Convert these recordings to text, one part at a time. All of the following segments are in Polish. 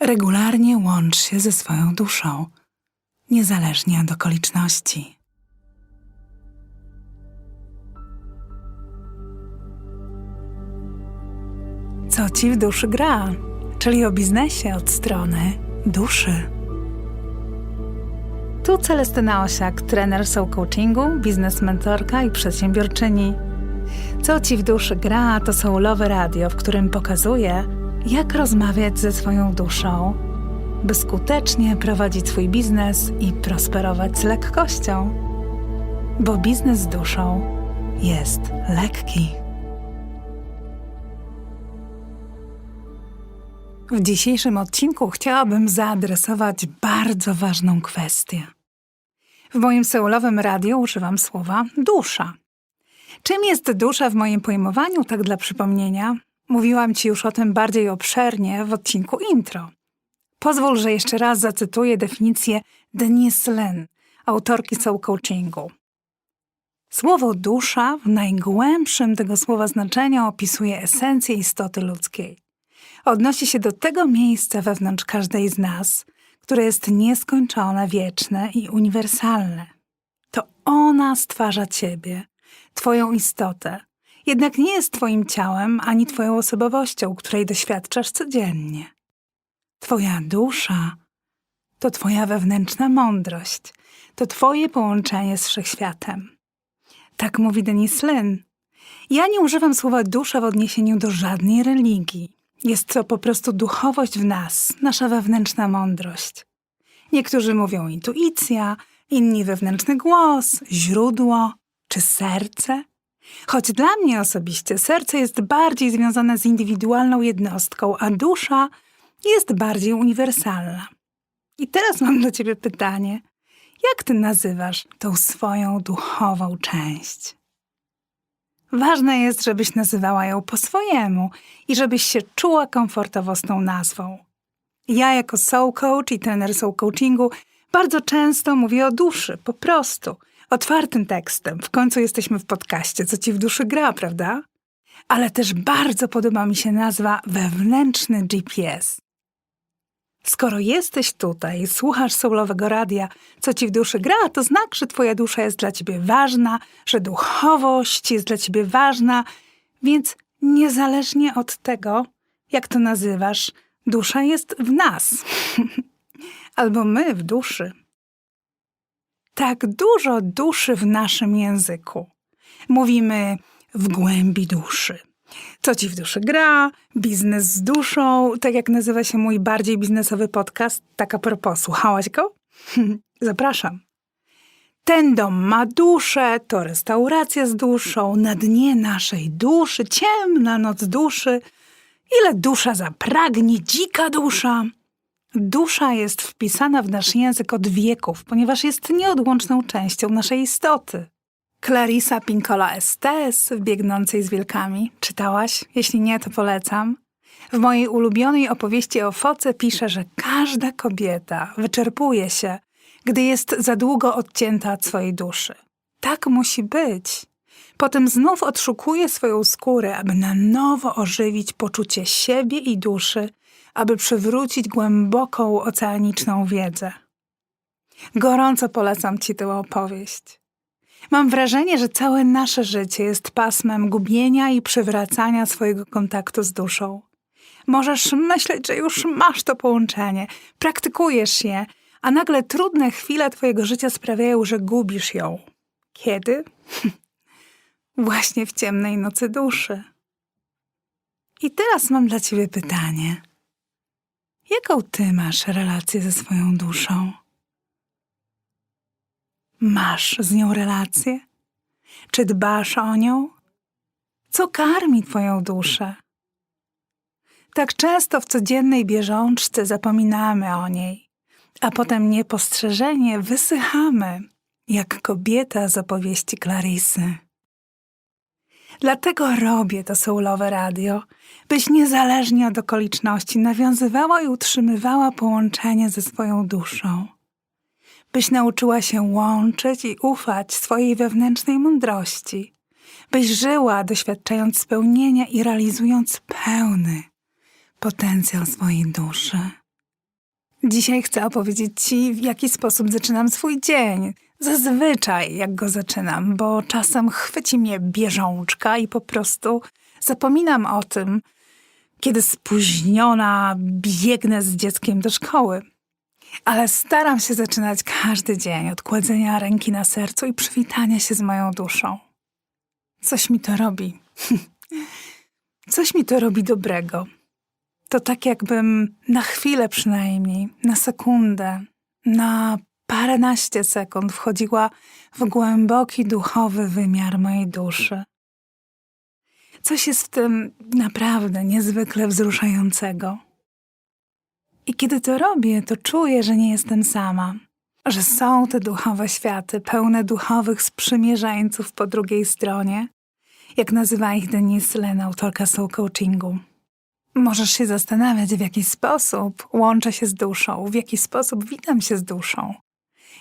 Regularnie łącz się ze swoją duszą, niezależnie od okoliczności. Co ci w duszy gra? Czyli o biznesie od strony duszy. Tu Celestyna Osiak, trener soul coachingu, biznes mentorka i przedsiębiorczyni. Co ci w duszy gra, to soulowe radio, w którym pokazuję, jak rozmawiać ze swoją duszą, by skutecznie prowadzić swój biznes i prosperować z lekkością. Bo biznes z duszą jest lekki. W dzisiejszym odcinku chciałabym zaadresować bardzo ważną kwestię. W moim seulowym radiu używam słowa dusza. Czym jest dusza w moim pojmowaniu, tak dla przypomnienia? Mówiłam Ci już o tym bardziej obszernie w odcinku intro. Pozwól, że jeszcze raz zacytuję definicję Denise Lynn, autorki soul coachingu. Słowo dusza w najgłębszym tego słowa znaczenia opisuje esencję istoty ludzkiej. Odnosi się do tego miejsca wewnątrz każdej z nas, które jest nieskończone, wieczne i uniwersalne. To ona stwarza Ciebie, Twoją istotę, jednak nie jest Twoim ciałem ani Twoją osobowością, której doświadczasz codziennie. Twoja dusza to Twoja wewnętrzna mądrość, to Twoje połączenie z wszechświatem. Tak mówi Denis Lynn. Ja nie używam słowa dusza w odniesieniu do żadnej religii. Jest to po prostu duchowość w nas, nasza wewnętrzna mądrość. Niektórzy mówią intuicja, inni wewnętrzny głos, źródło czy serce. Choć dla mnie osobiście serce jest bardziej związane z indywidualną jednostką, a dusza jest bardziej uniwersalna. I teraz mam do ciebie pytanie: jak ty nazywasz tą swoją duchową część? Ważne jest, żebyś nazywała ją po swojemu i żebyś się czuła komfortowo z tą nazwą. Ja, jako soul coach i trener soul coachingu, bardzo często mówię o duszy, po prostu, otwartym tekstem. W końcu jesteśmy w podcaście, co ci w duszy gra, prawda? Ale też bardzo podoba mi się nazwa wewnętrzny GPS. Skoro jesteś tutaj słuchasz soulowego radia, co ci w duszy gra, to znak, że twoja dusza jest dla ciebie ważna, że duchowość jest dla ciebie ważna, więc niezależnie od tego, jak to nazywasz, dusza jest w nas. Albo my w duszy. Tak dużo duszy w naszym języku. Mówimy w głębi duszy co ci w duszy gra, biznes z duszą, tak jak nazywa się mój bardziej biznesowy podcast. Tak a propos, słuchałaś go? Zapraszam. Ten dom ma duszę, to restauracja z duszą, na dnie naszej duszy, ciemna noc duszy. Ile dusza zapragnie, dzika dusza. Dusza jest wpisana w nasz język od wieków, ponieważ jest nieodłączną częścią naszej istoty. Clarissa Pinkola Estes w Biegnącej z Wilkami. Czytałaś? Jeśli nie, to polecam. W mojej ulubionej opowieści o foce pisze, że każda kobieta wyczerpuje się, gdy jest za długo odcięta od swojej duszy. Tak musi być. Potem znów odszukuje swoją skórę, aby na nowo ożywić poczucie siebie i duszy, aby przywrócić głęboką oceaniczną wiedzę. Gorąco polecam Ci tę opowieść. Mam wrażenie, że całe nasze życie jest pasmem gubienia i przywracania swojego kontaktu z duszą. Możesz myśleć, że już masz to połączenie, praktykujesz je, a nagle trudne chwile Twojego życia sprawiają, że gubisz ją. Kiedy? Właśnie w ciemnej nocy duszy. I teraz mam dla Ciebie pytanie. Jaką Ty masz relację ze swoją duszą? Masz z nią relację? Czy dbasz o nią? Co karmi Twoją duszę? Tak często w codziennej bieżączce zapominamy o niej, a potem niepostrzeżenie wysychamy, jak kobieta z opowieści Clarisy. Dlatego robię to soulowe radio, byś niezależnie od okoliczności nawiązywała i utrzymywała połączenie ze swoją duszą byś nauczyła się łączyć i ufać swojej wewnętrznej mądrości, byś żyła doświadczając spełnienia i realizując pełny potencjał swojej duszy. Dzisiaj chcę opowiedzieć Ci, w jaki sposób zaczynam swój dzień. Zazwyczaj jak go zaczynam, bo czasem chwyci mnie bieżączka i po prostu zapominam o tym, kiedy spóźniona biegnę z dzieckiem do szkoły. Ale staram się zaczynać każdy dzień od kładzenia ręki na sercu i przywitania się z moją duszą. Coś mi to robi. Coś mi to robi dobrego. To tak jakbym na chwilę przynajmniej, na sekundę, na paręnaście sekund wchodziła w głęboki duchowy wymiar mojej duszy. Coś jest w tym naprawdę niezwykle wzruszającego. I kiedy to robię, to czuję, że nie jestem sama, że są te duchowe światy pełne duchowych sprzymierzeńców po drugiej stronie, jak nazywa ich Denise Len, autorka Soul Coachingu. Możesz się zastanawiać, w jaki sposób łączę się z duszą, w jaki sposób witam się z duszą.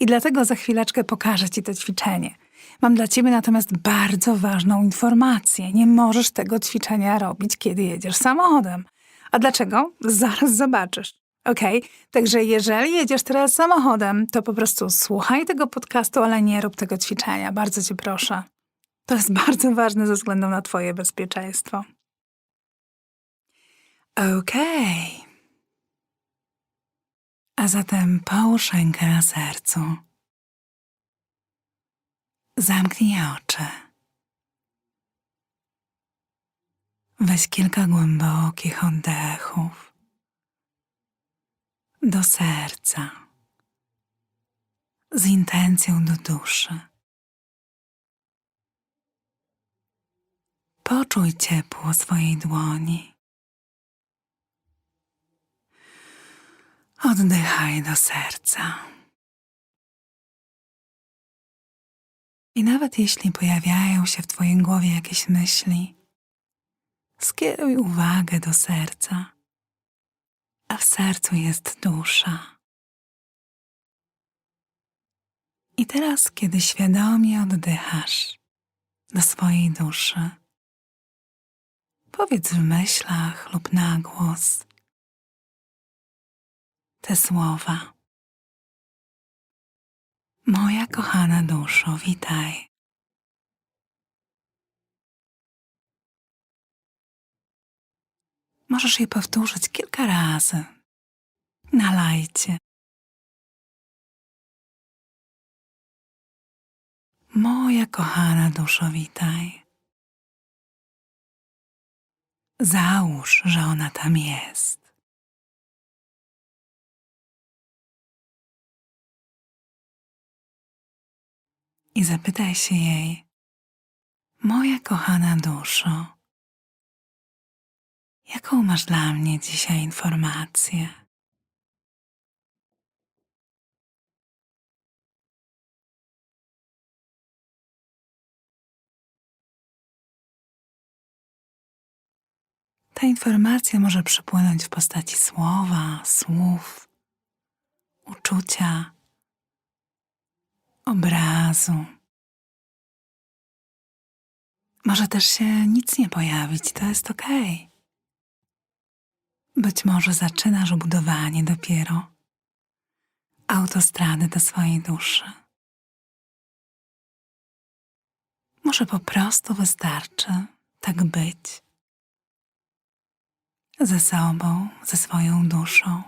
I dlatego za chwileczkę pokażę Ci to ćwiczenie. Mam dla Ciebie natomiast bardzo ważną informację. Nie możesz tego ćwiczenia robić, kiedy jedziesz samochodem. A dlaczego? Zaraz zobaczysz. Ok? Także jeżeli jedziesz teraz samochodem, to po prostu słuchaj tego podcastu, ale nie rób tego ćwiczenia. Bardzo Cię proszę. To jest bardzo ważne ze względu na Twoje bezpieczeństwo. Okej. Okay. A zatem połóż rękę na sercu. Zamknij oczy. Weź kilka głębokich oddechów do serca z intencją do duszy. Poczuj ciepło swojej dłoni. Oddychaj do serca. I nawet jeśli pojawiają się w Twojej głowie jakieś myśli, skieruj uwagę do serca, a w sercu jest dusza. I teraz, kiedy świadomie oddychasz do swojej duszy, powiedz w myślach lub na głos te słowa. Moja kochana duszo, witaj. Możesz je powtórzyć kilka razy. Nalajcie. Moja kochana duszo, witaj. Załóż, że ona tam jest. I zapytaj się jej, moja kochana duszo, jaką masz dla mnie dzisiaj informację? Ta informacja może przypłynąć w postaci słowa, słów, uczucia, obrazu. Może też się nic nie pojawić, to jest ok. Być może zaczynasz budowanie dopiero autostrady do swojej duszy. Może po prostu wystarczy tak być ze sobą, ze swoją duszą,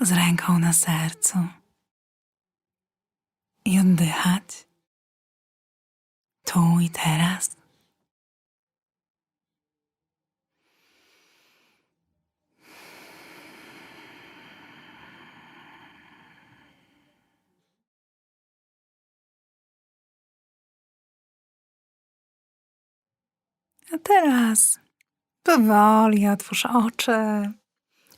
z ręką na sercu i oddychać tu i teraz. A teraz powoli otwórz oczy.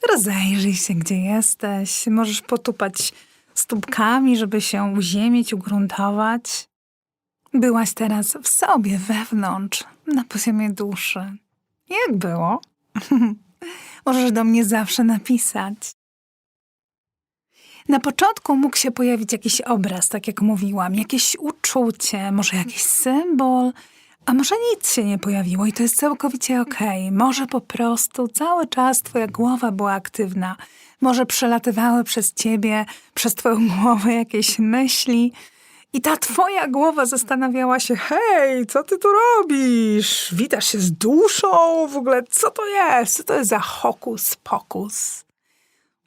Rozejrzyj się, gdzie jesteś. Możesz potupać stópkami, żeby się uziemić, ugruntować. Byłaś teraz w sobie, wewnątrz, na poziomie duszy. Jak było? Możesz do mnie zawsze napisać. Na początku mógł się pojawić jakiś obraz, tak jak mówiłam, jakieś uczucie, może jakiś symbol, A może nic się nie pojawiło i to jest całkowicie okej. Może po prostu cały czas twoja głowa była aktywna. Może przelatywały przez ciebie, przez twoją głowę jakieś myśli i ta twoja głowa zastanawiała się, hej, co ty tu robisz? Witasz się z duszą? W ogóle co to jest? Co to jest za hokus pokus?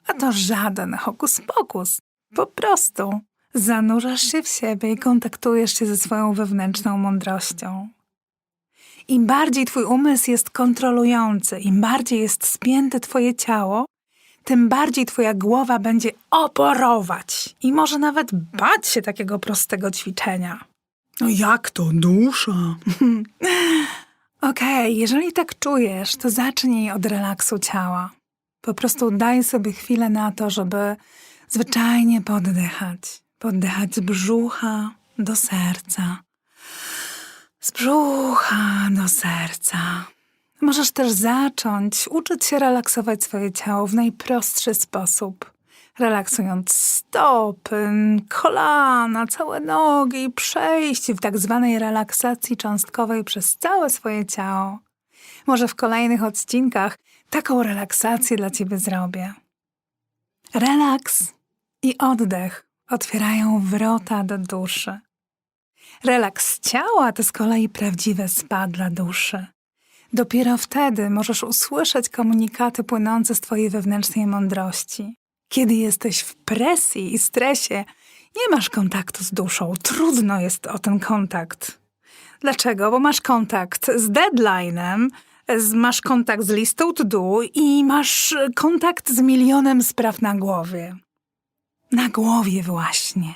A to żaden hokus pokus. Po prostu zanurzasz się w siebie i kontaktujesz się ze swoją wewnętrzną mądrością. Im bardziej twój umysł jest kontrolujący, im bardziej jest spięte twoje ciało, tym bardziej twoja głowa będzie oporować i może nawet bać się takiego prostego ćwiczenia. No jak to dusza? Okej, jeżeli tak czujesz, to zacznij od relaksu ciała. Po prostu daj sobie chwilę na to, żeby zwyczajnie poddychać. Poddychać z brzucha do serca. Z brzucha do serca. Możesz też zacząć uczyć się relaksować swoje ciało w najprostszy sposób. Relaksując stopy, kolana, całe nogi i przejść w tak zwanej relaksacji cząstkowej przez całe swoje ciało. Może w kolejnych odcinkach taką relaksację dla ciebie zrobię. Relaks i oddech otwierają wrota do duszy. Relaks ciała to z kolei prawdziwe spa dla duszy. Dopiero wtedy możesz usłyszeć komunikaty płynące z Twojej wewnętrznej mądrości. Kiedy jesteś w presji i stresie, nie masz kontaktu z duszą, trudno jest o ten kontakt. Dlaczego? Bo masz kontakt z deadline'em, masz kontakt z listą to do i masz kontakt z milionem spraw na głowie. Na głowie właśnie.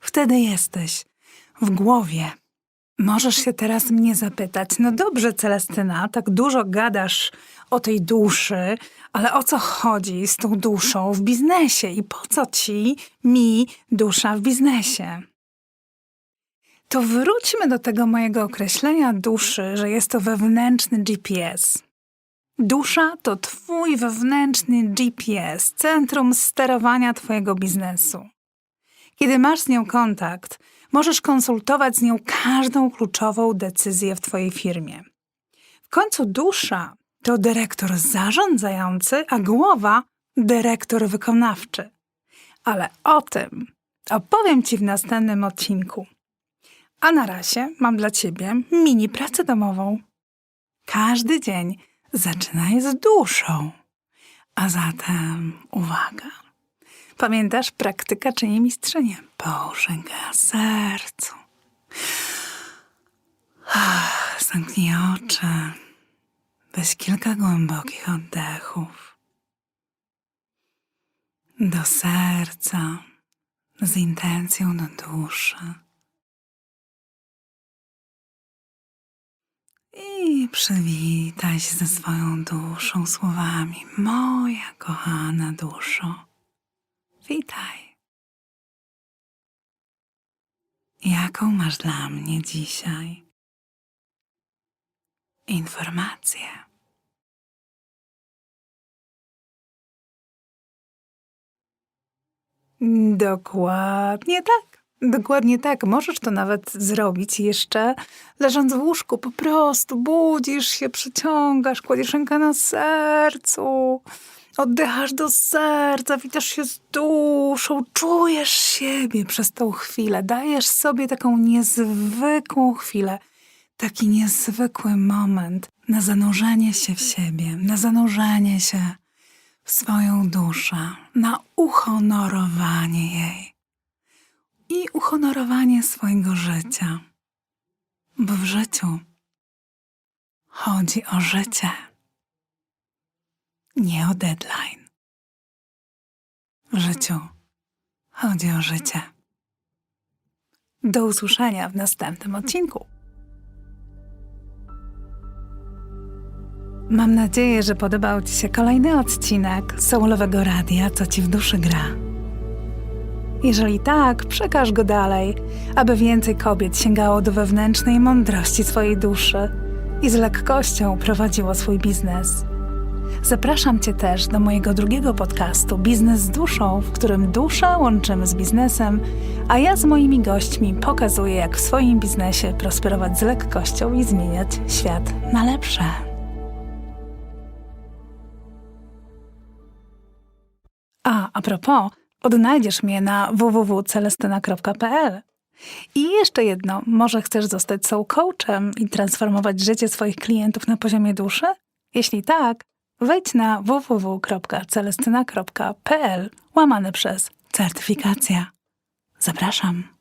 Wtedy jesteś w głowie. Możesz się teraz mnie zapytać, no dobrze, Celestyna, tak dużo gadasz o tej duszy, ale o co chodzi z tą duszą w biznesie i po co ci, mi, dusza w biznesie? To wróćmy do tego mojego określenia duszy, że jest to wewnętrzny GPS. Dusza to twój wewnętrzny GPS, centrum sterowania twojego biznesu. Kiedy masz z nią kontakt, możesz konsultować z nią każdą kluczową decyzję w Twojej firmie. W końcu dusza to dyrektor zarządzający, a głowa dyrektor wykonawczy. Ale o tym opowiem Ci w następnym odcinku. A na razie mam dla Ciebie mini pracę domową. Każdy dzień zaczynaj z duszą. A zatem uwaga. Pamiętasz, praktyka czyni mistrzynię. Połóż rękę na sercu. Ach, Zamknij oczy. Weź kilka głębokich oddechów. Do serca, z intencją do duszy. I przywitaj się ze swoją duszą słowami: Moja kochana duszo. Witaj. Jaką masz dla mnie dzisiaj informację? Dokładnie tak. Dokładnie tak. Możesz to nawet zrobić jeszcze leżąc w łóżku. Po prostu budzisz się, przyciągasz, kładziesz rękę na sercu. Oddychasz do serca, witasz się z duszą, czujesz siebie przez tą chwilę, dajesz sobie taką niezwykłą chwilę, taki niezwykły moment na zanurzenie się w siebie, na zanurzenie się w swoją duszę, na uhonorowanie jej i uhonorowanie swojego życia. Bo w życiu chodzi o życie nie o deadline. W życiu chodzi o życie. Do usłyszenia w następnym odcinku. Mam nadzieję, że podobał Ci się kolejny odcinek Soulowego Radia Co Ci w duszy gra. Jeżeli tak, przekaż go dalej, aby więcej kobiet sięgało do wewnętrznej mądrości swojej duszy i z lekkością prowadziło swój biznes. Zapraszam Cię też do mojego drugiego podcastu Biznes z duszą, w którym duszę łączymy z biznesem, a ja z moimi gośćmi pokazuję, jak w swoim biznesie prosperować z lekkością i zmieniać świat na lepsze. A, a propos, odnajdziesz mnie na www.celestyna.pl. I jeszcze jedno, może chcesz zostać soul coachem i transformować życie swoich klientów na poziomie duszy? Jeśli tak, wejdź na www.celestyna.pl łamane przez certyfikacja. Zapraszam.